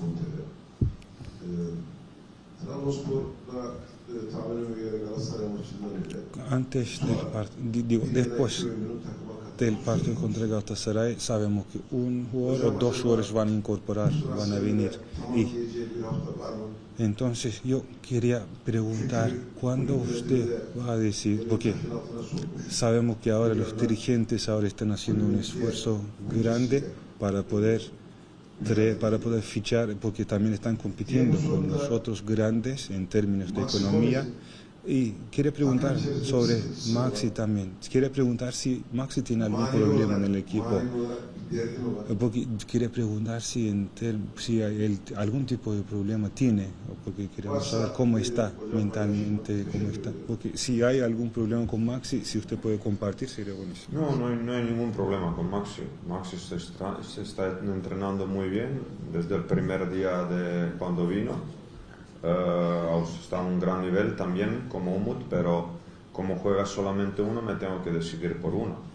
Montero. Ee, Trabzonspor'la e, tahminime göre Galatasaray maçından Antes del part- di- digo, después del partido contra Galatasaray sabemos que un jugador o dos jugadores van a incorporar, van a venir. Y entonces yo quería preguntar cuándo usted va a decir, porque sokmuş. sabemos que ahora los dirigentes ahora están haciendo un esfuerzo grande para poder para poder fichar, porque también están compitiendo con los otros grandes en términos de economía. Y quiere preguntar sobre Maxi también. Quiere preguntar si Maxi tiene algún problema en el equipo. Var? Porque quiere preguntar si, en si algún tipo de problema tiene, porque queremos saber cómo está mentalmente, cómo está. Porque si hay algún problema con Maxi, si usted puede compartir, sería buenísimo. No, no hay, no hay ningún problema con Maxi. Maxi se está, se está entrenando muy bien desde el primer día de cuando vino. Eh, está a un gran nivel también como Umut, pero como juega solamente uno me tengo que decidir por uno.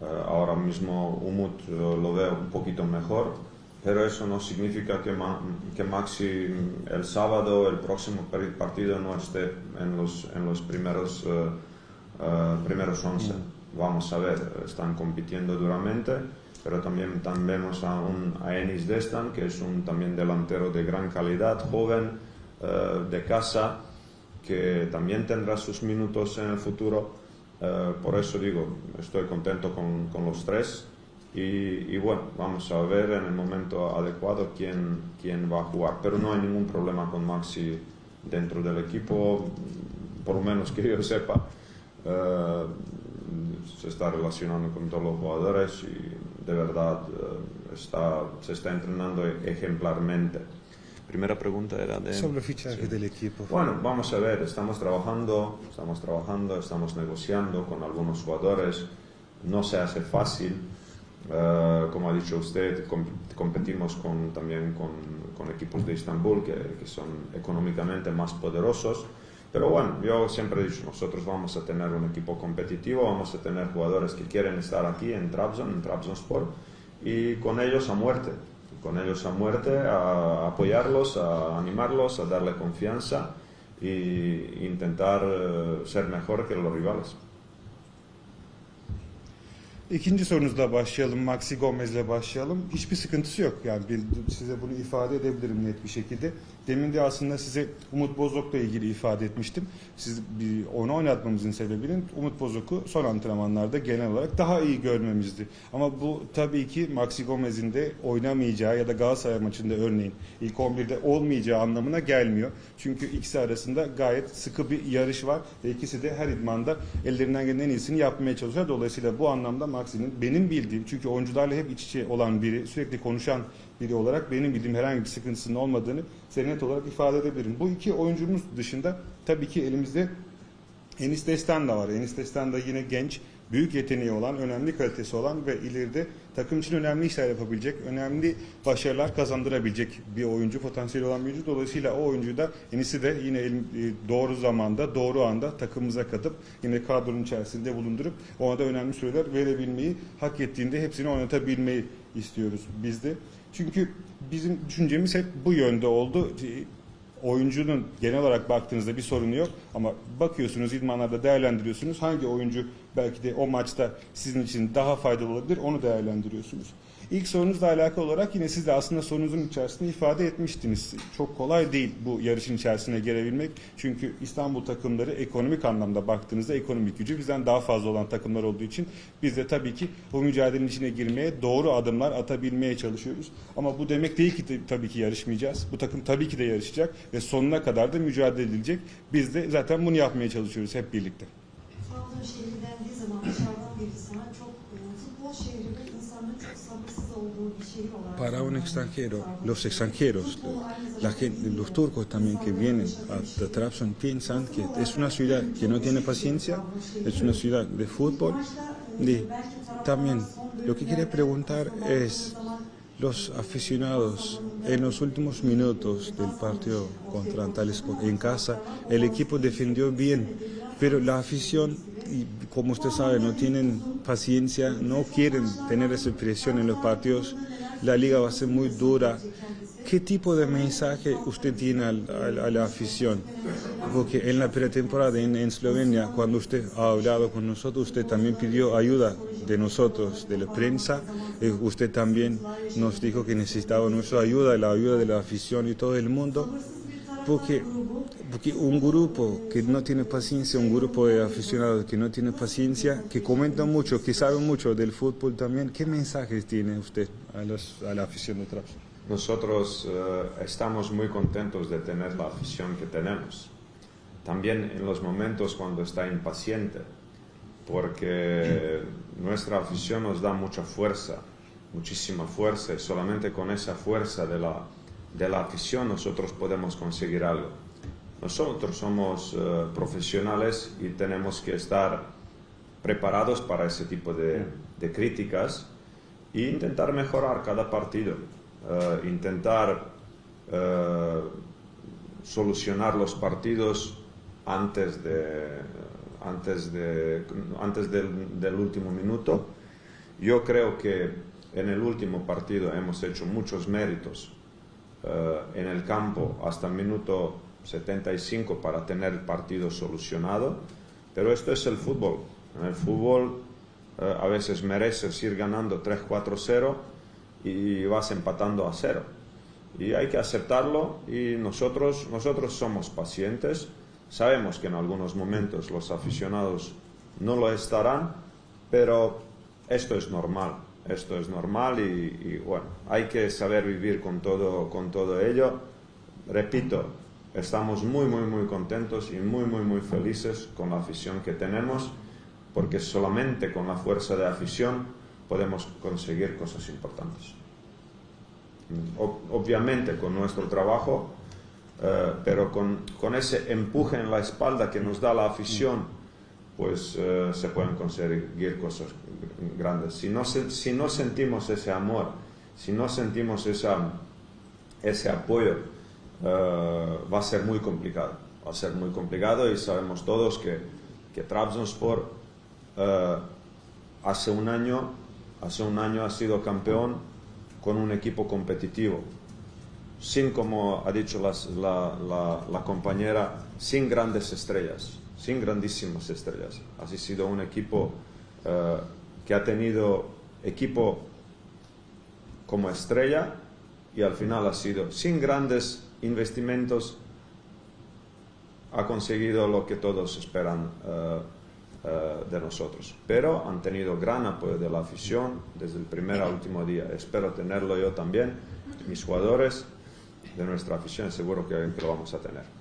Eh, ahora mismo Umut eh, lo veo un poquito mejor, pero eso no significa que, Ma- que Maxi el sábado, el próximo partido, no esté en los, en los primeros, eh, primeros 11. Vamos a ver, están compitiendo duramente, pero también, también vemos a, un, a Enis Destan, que es un también delantero de gran calidad, joven, de casa, que también tendrá sus minutos en el futuro. Eh, por eso digo, estoy contento con, con los tres. Y, y bueno, vamos a ver en el momento adecuado quién, quién va a jugar. Pero no hay ningún problema con Maxi dentro del equipo, por lo menos que yo sepa. Eh, se está relacionando con todos los jugadores y de verdad eh, está, se está entrenando ejemplarmente. Primera pregunta era de... Sobre el fichaje del equipo. Bueno, vamos a ver, estamos trabajando, estamos trabajando, estamos negociando con algunos jugadores, no se hace fácil, Eh, como ha dicho usted, com- competimos con, también con, con equipos de Estambul que, que son económicamente más poderosos, pero bueno, yo siempre he dicho, nosotros vamos a tener un equipo competitivo, vamos a tener jugadores que quieren estar aquí en Trabzon, en Trabzonspor, y con ellos a muerte, con ellos a muerte, a apoyarlos, a animarlos, a darle confianza e intentar eh, ser mejor que los rivales. İkinci sorunuzla başlayalım. Maxi Gomez'le başlayalım. Hiçbir sıkıntısı yok. Yani bir- size bunu ifade edebilirim net bir şekilde. Demin de aslında size Umut Bozok'la ilgili ifade etmiştim. Siz bir onu oynatmamızın sebebinin Umut Bozok'u son antrenmanlarda genel olarak daha iyi görmemizdi. Ama bu tabii ki Maxi Gomez'in de oynamayacağı ya da Galatasaray maçında örneğin ilk 11'de olmayacağı anlamına gelmiyor. Çünkü ikisi arasında gayet sıkı bir yarış var ve ikisi de her idmanda ellerinden gelen en iyisini yapmaya çalışıyor. Dolayısıyla bu anlamda Maxi'nin benim bildiğim çünkü oyuncularla hep iç içe olan biri, sürekli konuşan biri olarak benim bildiğim herhangi bir sıkıntısının olmadığını size net olarak ifade edebilirim. Bu iki oyuncumuz dışında tabii ki elimizde Enis Destan da var. Enis Destan da yine genç, büyük yeteneği olan, önemli kalitesi olan ve ileride takım için önemli işler yapabilecek, önemli başarılar kazandırabilecek bir oyuncu, potansiyeli olan bir oyuncu. Dolayısıyla o oyuncuyu da Enis'i de yine e, doğru zamanda, doğru anda takımımıza katıp yine kadronun içerisinde bulundurup ona da önemli süreler verebilmeyi, hak ettiğinde hepsini oynatabilmeyi istiyoruz biz de. Çünkü bizim düşüncemiz hep bu yönde oldu oyuncunun genel olarak baktığınızda bir sorunu yok ama bakıyorsunuz idmanlarda değerlendiriyorsunuz hangi oyuncu belki de o maçta sizin için daha faydalı olabilir onu değerlendiriyorsunuz. İlk sorunuzla alakalı olarak yine siz de aslında sorunuzun içerisinde ifade etmiştiniz. Çok kolay değil bu yarışın içerisine girebilmek. Çünkü İstanbul takımları ekonomik anlamda baktığınızda ekonomik gücü bizden daha fazla olan takımlar olduğu için biz de tabii ki bu mücadelenin içine girmeye doğru adımlar atabilmeye çalışıyoruz. Ama bu demek değil ki tabii ki yarışmayacağız. Bu takım tabii ki de yarışacak ve sonuna kadar da mücadele edilecek. Biz de zaten bunu yapmaya çalışıyoruz hep birlikte. Trabzon şehri Para un extranjero, los extranjeros, la gente, los turcos también que vienen a Trabzon piensan que es una ciudad que no tiene paciencia, es una ciudad de fútbol. Y también lo que quería preguntar es los aficionados en los últimos minutos del partido contra Antalyaspor en casa, el equipo defendió bien, pero la afición, y como usted sabe, no tienen paciencia, no quieren tener esa presión en los partidos la liga va a ser muy dura. ¿Qué tipo de mensaje usted tiene a la afición? Porque en la pretemporada en, en Eslovenia, cuando usted ha hablado con nosotros, usted también pidió ayuda de nosotros, de la prensa. Eh, usted también nos dijo que necesitaba nuestra ayuda, la ayuda de la afición y todo el mundo. Porque, porque un grupo que no tiene paciencia, un grupo de aficionados que no tiene paciencia, que comentan mucho, que saben mucho del fútbol también, ¿qué mensajes tiene usted a, los- la afición de Trabzon? Nosotros eh, estamos muy contentos de tener la afición que tenemos. También en los momentos cuando está impaciente, porque nuestra afición nos da mucha fuerza, muchísima fuerza, y solamente con esa fuerza de la, de la afición nosotros podemos conseguir algo. Nosotros somos eh, profesionales y tenemos que estar preparados para ese tipo de, de críticas e intentar mejorar cada partido, eh, intentar eh, solucionar los partidos antes, de, antes, de, antes del, del último minuto. Yo creo que en el último partido hemos hecho muchos méritos eh, en el campo hasta el minuto 75 para tener el partido solucionado, pero esto es el fútbol. En el fútbol eh, a veces mereces ir ganando 3-4-0 y vas empatando a cero. Y hay que aceptarlo y nosotros, nosotros somos pacientes. Sabemos que en algunos momentos los aficionados no lo estarán, pero esto es normal. Esto es normal y, y, bueno, hay que saber vivir con todo, con todo ello. Repito, estamos muy, muy, muy contentos y muy, muy, muy felices con la afición que tenemos, porque solamente con la fuerza de afición podemos conseguir cosas importantes. Ob- obviamente con nuestro trabajo, eh, pero con, con ese empuje en la espalda que nos da la afición, pues eh, se pueden conseguir cosas grandes. Si no, si no sentimos ese amor, si no sentimos esa, ese apoyo, eh, va a ser muy complicado. Va a ser muy complicado y sabemos todos que, que Trabzonspor eh, hace un año, hace un año ha sido campeón con un equipo competitivo, sin, como ha dicho las- la, la- la compañera, sin grandes estrellas, sin grandísimas estrellas. Ha sido un equipo eh, que ha tenido equipo como estrella y al final ha sido sin grandes investimentos, ha conseguido lo que todos esperan eh, eh, de nosotros. Pero han tenido gran apoyo de la afición desde el primer al último día. Espero tenerlo yo también, mis jugadores, de nuestra afición, seguro que, que lo vamos a tener.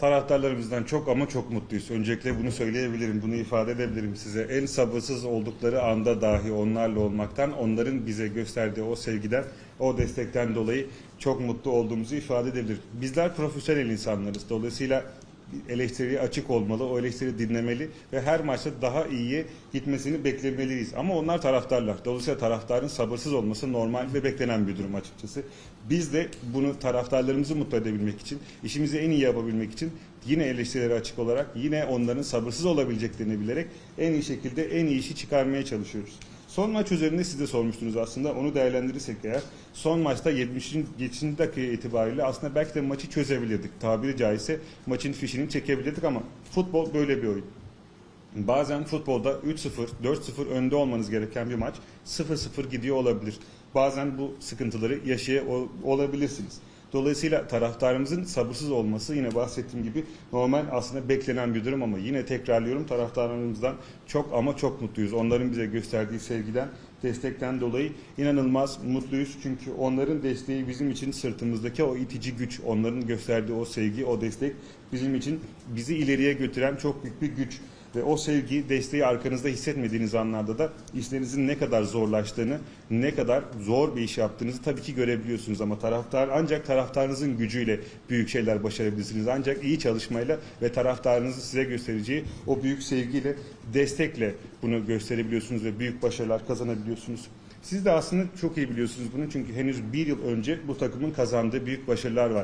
Taraftarlarımızdan çok ama çok mutluyuz. Öncelikle bunu söyleyebilirim, bunu ifade edebilirim size. En sabırsız oldukları anda dahi onlarla olmaktan, onların bize gösterdiği o sevgiden, o destekten dolayı çok mutlu olduğumuzu ifade edebilirim. Bizler profesyonel insanlarız. Dolayısıyla eleştiriye açık olmalı, o eleştiri dinlemeli ve her maçta daha iyiye gitmesini beklemeliyiz. Ama onlar taraftarlar. Dolayısıyla taraftarın sabırsız olması normal ve beklenen bir durum açıkçası. Biz de bunu taraftarlarımızı mutlu edebilmek için, işimizi en iyi yapabilmek için yine eleştirilere açık olarak, yine onların sabırsız olabileceklerini bilerek en iyi şekilde en iyi işi çıkarmaya çalışıyoruz. Son maç üzerinde siz de sormuştunuz aslında. Onu değerlendirirsek eğer son maçta 70. 70. dakika itibariyle aslında belki de maçı çözebilirdik. Tabiri caizse maçın fişini çekebilirdik ama futbol böyle bir oyun. Bazen futbolda 3-0, 4-0 önde olmanız gereken bir maç 0-0 gidiyor olabilir. Bazen bu sıkıntıları yaşaya ol- olabilirsiniz. Dolayısıyla taraftarımızın sabırsız olması yine bahsettiğim gibi normal aslında beklenen bir durum ama yine tekrarlıyorum taraftarlarımızdan çok ama çok mutluyuz. Onların bize gösterdiği sevgiden, destekten dolayı inanılmaz mutluyuz. Çünkü onların desteği bizim için sırtımızdaki o itici güç, onların gösterdiği o sevgi, o destek bizim için bizi ileriye götüren çok büyük bir güç. Ve o sevgi, desteği arkanızda hissetmediğiniz anlarda da işlerinizin ne kadar zorlaştığını, ne kadar zor bir iş yaptığınızı tabii ki görebiliyorsunuz. Ama taraftar ancak taraftarınızın gücüyle büyük şeyler başarabilirsiniz. Ancak iyi çalışmayla ve taraftarınızın size göstereceği o büyük sevgiyle, destekle bunu gösterebiliyorsunuz ve büyük başarılar kazanabiliyorsunuz. Siz de aslında çok iyi biliyorsunuz bunu çünkü henüz bir yıl önce bu takımın kazandığı büyük başarılar var.